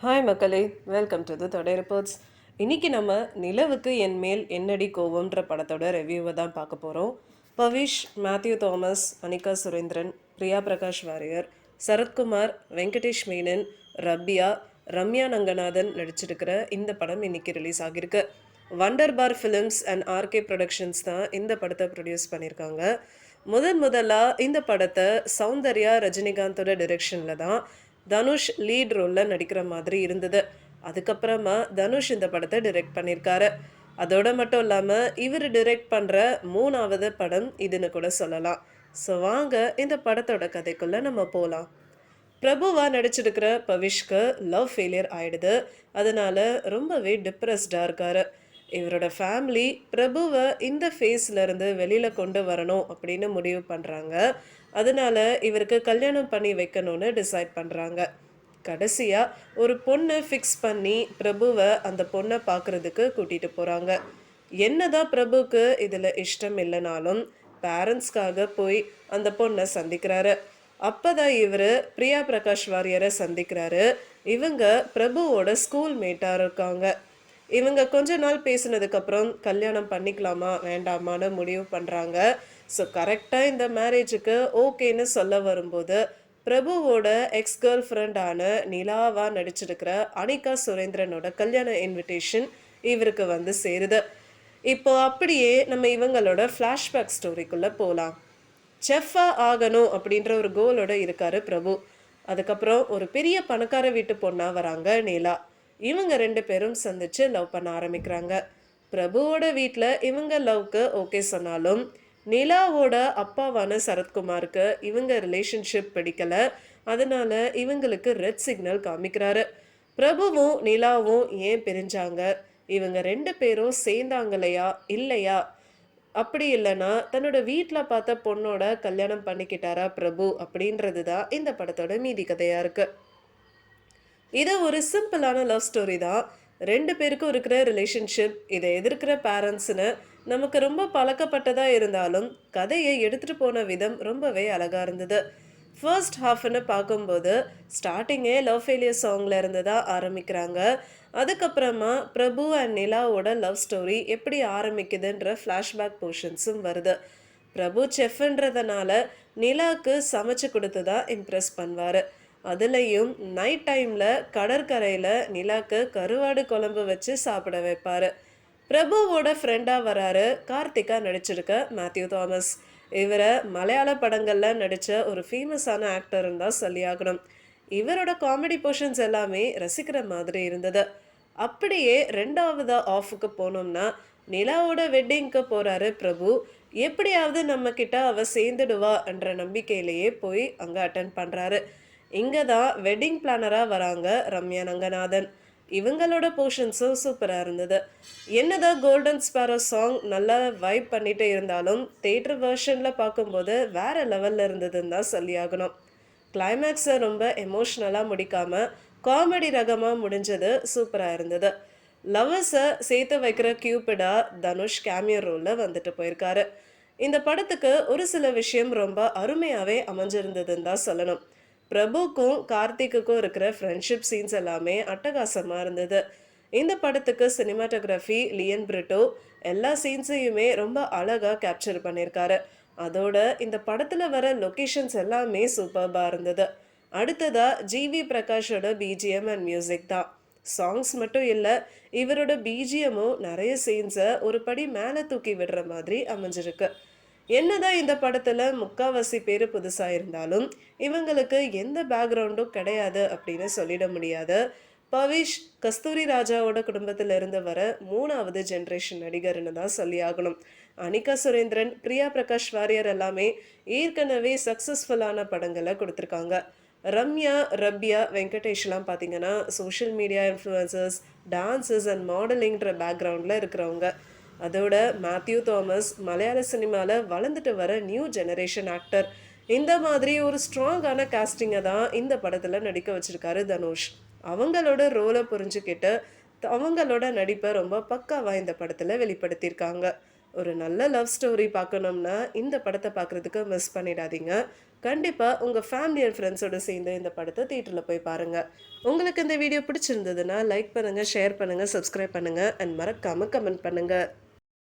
Hi மக்களே. Welcome to the தொடை reports இன்னைக்கு நம்ம நிலவுக்கு என் மேல் என்னடி கோவம்ன்ற படத்தோட ரிவ்யூவை தான் பார்க்க போகிறோம் பவிஷ் மேத்யூ தாமஸ் அனிகா சுரேந்திரன் பிரியா பிரகாஷ் வாரியர் சரத்குமார் வெங்கடேஷ் மேனன் ரப்யா ரம்யா நங்கநாதன் நடிச்சிருக்கிற இந்த படம் இன்னைக்கு ரிலீஸ் ஆகியிருக்கு. Wunderbar Films and RK Productions தான் இந்த படத்தை ப்ரொடியூஸ் பண்ணியிருக்காங்க. முதன் முதலாக இந்த படத்தை சௌந்தர்யா ரஜினிகாந்தோட டிரெக்ஷனில் தான் தனுஷ் லீட் ரோலில் நடிக்கிற மாதிரி இருந்தது. அதுக்கப்புறமா தனுஷ் இந்த படத்தை டிரெக்ட் பண்ணியிருக்காரு அதோட மட்டும் இல்லாமல் இவர் டிரெக்ட் பண்ணுற மூணாவது படம் இதுன்னு கூட சொல்லலாம். ஸோ வாங்க இந்த படத்தோட கதைக்குள்ளே நம்ம போகலாம் பிரபுவா நடிச்சிருக்கிற பவிஷ்க்கு லவ் ஃபெயிலியர் ஆயிடுது. அதனால ரொம்பவே டிப்ரெஸ்டாக இருக்காரு. இவரோட ஃபேமிலி பிரபுவை இந்த ஃபேஸ்லேருந்து இருந்து கொண்டு வரணும் அப்படின்னு முடிவு பண்ணுறாங்க அதனால இவருக்கு கல்யாணம் பண்ணி வைக்கணும்னு டிசைட் பண்ணுறாங்க கடைசியாக ஒரு பொண்ணை ஃபிக்ஸ் பண்ணி பிரபுவை அந்த பொண்ணை பார்க்குறதுக்கு கூட்டிகிட்டு போகிறாங்க என்னதான் பிரபுக்கு இதில் இஷ்டம் இல்லைனாலும் பேரண்ட்ஸ்க்காக போய் அந்த பொண்ணை சந்திக்கிறாரு. அப்போ தான் இவர் பிரியா பிரகாஷ் வாரியரை சந்திக்கிறாரு. இவங்க பிரபுவோட ஸ்கூல் மேட்டாக இருக்காங்க. இவங்க கொஞ்ச நாள் பேசினதுக்கப்புறம் கல்யாணம் பண்ணிக்கலாமா வேண்டாமான்னு முடிவு பண்ணுறாங்க ஸோ கரெக்டாக இந்த மேரேஜுக்கு ஓகேன்னு சொல்ல வரும்போது பிரபுவோட எக்ஸ் கேர்ள் ஃப்ரெண்டான நிலாவாக நடிச்சிருக்கிற அனிகா சுரேந்திரனோட கல்யாண இன்விடேஷன் இவருக்கு வந்து சேருது. இப்போ அப்படியே நம்ம இவங்களோட ஃப்ளாஷ்பேக் ஸ்டோரிக்குள்ளே போகலாம் செஃப்பா ஆகணும் அப்படின்ற ஒரு கோலோட இருக்காரு பிரபு. அதுக்கப்புறம் ஒரு பெரிய பணக்கார வீட்டு பொண்ணாக வராங்க நீலா. இவங்க ரெண்டு பேரும் சந்திச்சு லவ் பண்ண ஆரம்பிக்கிறாங்க. பிரபுவோட வீட்டில் இவங்க லவ்க்கு ஓகே சொன்னாலும் நிலாவோட அப்பாவான சரத்குமாருக்கு இவங்க ரிலேஷன்ஷிப் பிடிக்கல. அதனால இவங்களுக்கு ரெட் சிக்னல் காமிக்கிறாரு. பிரபுவும் நிலாவும் ஏன் பிரிஞ்சாங்க? இவங்க ரெண்டு பேரும் சேர்ந்தாங்களையா? இல்லையா? அப்படி இல்லைன்னா தன்னோட வீட்டில் பார்த்த பொண்ணோட கல்யாணம் பண்ணிக்கிட்டாரா பிரபு அப்படின்றது தான் இந்த படத்தோட மீதி கதையாக இருக்குது இது ஒரு சிம்பிளான லவ் ஸ்டோரி தான். ரெண்டு பேருக்கும் இருக்கிற ரிலேஷன்ஷிப் இதை எதிர்க்கிற பேரண்ட்ஸ்னு நமக்கு ரொம்ப பழக்கப்பட்டதாக இருந்தாலும் கதையை எடுத்துகிட்டு போன விதம் ரொம்பவே அழகாக இருந்தது. ஃபர்ஸ்ட் ஹாஃப்னு பார்க்கும்போது ஸ்டார்டிங்கே லவ் ஃபெயிலியர் சாங்கில் இருந்து தான் ஆரம்பிக்கிறாங்க. அதுக்கப்புறமா பிரபு அண்ட் நிலாவோட லவ் ஸ்டோரி எப்படி ஆரம்பிக்குதுன்ற ஃப்ளாஷ்பேக் போர்ஷன்ஸும் வருது. பிரபு செஃப்ன்றதுனால நிலாவுக்கு சமைச்சு கொடுத்து தான் இம்ப்ரெஸ் பண்ணுவார். அதுலேயும் நைட் டைமில் கடற்கரையில் நிலாக்கு கருவாடு குழம்பு வச்சு சாப்பிட வைப்பார். பிரபுவோட ஃப்ரெண்டாக வராரு கார்த்திகா நடிச்சிருக்க மேத்யூ தாமஸ் இவரை மலையாள படங்களில் நடித்த ஒரு ஃபேமஸான ஆக்டர்னு தான் சொல்லியாகணும். இவரோட காமெடி போர்ஷன்ஸ் எல்லாமே ரசிக்கிற மாதிரி இருந்தது. அப்படியே ரெண்டாவது ஆஃபுக்கு போனோம்னா நிலாவோட வெட்டிங்க்கு போகிறாரு பிரபு. எப்படியாவது நம்மக்கிட்ட கிட்ட அவ சேர்ந்துடுவா என்ற நம்பிக்கையிலேயே போய் அங்கே அட்டன் பண்ணுறாரு இங்கே தான் வெட்டிங் பிளானராக வராங்க ரம்யா ரங்கநாதன் இவங்களோட போர்ஷன்ஸும் சூப்பராக இருந்தது. என்னதான் கோல்டன் ஸ்பேரோ சாங் நல்லா வைப் பண்ணிட்டு இருந்தாலும் தேட்டர் வெர்ஷனில் பார்க்கும்போது வேற லெவலில் இருந்ததுன்னு தான் சொல்லியாகணும். கிளைமேக்ஸை ரொம்ப எமோஷ்னலாக முடிக்காமல் காமெடி ரகமாக முடிஞ்சது சூப்பராக இருந்தது. லவ்வர்ஸை சேர்த்து வைக்கிற கியூபிடா தனுஷ் கேமியோ ரோலில் வந்துட்டு போயிருக்காரு. இந்த படத்துக்கு ஒரு சில விஷயம் ரொம்ப அருமையாகவே அமைஞ்சிருந்ததுன்னு தான் சொல்லணும். பிரபுக்கும் கார்த்திக்குக்கும் இருக்கிற ஃப்ரெண்ட்ஷிப் சீன்ஸ் எல்லாமே அட்டகாசமாக இருந்தது. இந்த படத்துக்கு சினிமாட்டோகிராஃபி லியன் பிரிட்டோ எல்லா சீன்ஸையுமே ரொம்ப அழகாக கேப்சர் பண்ணியிருக்காரு. அதோட இந்த படத்தில் வர லொக்கேஷன்ஸ் எல்லாமே சூப்பர்பாக இருந்தது. அடுத்ததாக ஜிவி பிரகாஷோட பிஜிஎம் அண்ட் மியூசிக் தான். சாங்ஸ் மட்டும் இல்லை இவரோட பிஜிஎமும் நிறைய சீன்ஸை ஒரு படி மேலே தூக்கி விடுற மாதிரி அமைஞ்சிருக்கு. என்னதான் இந்த படத்தில் முக்காவாசி பேர் புதுசாக இருந்தாலும் இவங்களுக்கு எந்த பேக்ரவுண்டும் கிடையாது அப்படின்னு சொல்லிட முடியாது. பவிஷ் கஸ்தூரி ராஜாவோட குடும்பத்தில் இருந்து வர மூணாவது ஜென்ரேஷன் நடிகர்னு தான் சொல்லி ஆகணும். அனிகா சுரேந்திரன் பிரியா பிரகாஷ் வாரியர் எல்லாமே ஏற்கனவே சக்ஸஸ்ஃபுல்லான படங்களை கொடுத்துருக்காங்க. ரம்யா ரப்யா வெங்கடேஷ்லாம் பார்த்தீங்கன்னா social media influencers dances and மாடலிங்கிற பேக்ரவுண்டில் இருக்கிறவங்க. அதோட மேத்யூ தாமஸ் மலையாள சினிமாவில் வளர்ந்துட்டு வர நியூ ஜெனரேஷன் ஆக்டர். இந்த மாதிரி ஒரு ஸ்ட்ராங்கான காஸ்டிங்கை தான் இந்த படத்தில் நடிக்க வச்சுருக்காரு தனுஷ். அவங்களோட ரோலை புரிஞ்சுக்கிட்டு அவங்களோட நடிப்பை ரொம்ப பக்காவாக இந்த படத்தில் வெளிப்படுத்தியிருக்காங்க. ஒரு நல்ல லவ் ஸ்டோரி பார்க்கணும்னா இந்த படத்தை பார்க்குறதுக்கு மிஸ் பண்ணிடாதீங்க. கண்டிப்பாக உங்கள் ஃபேமிலி அண்ட் ஃப்ரெண்ட்ஸோடு சேர்ந்து இந்த படத்தை தியேட்டரில் போய் பாருங்கள் உங்களுக்கு இந்த வீடியோ பிடிச்சிருந்ததுன்னா லைக் பண்ணுங்கள் ஷேர் பண்ணுங்கள் சப்ஸ்கிரைப் பண்ணுங்கள் அண்ட் மறக்காமல் கமெண்ட் பண்ணுங்கள்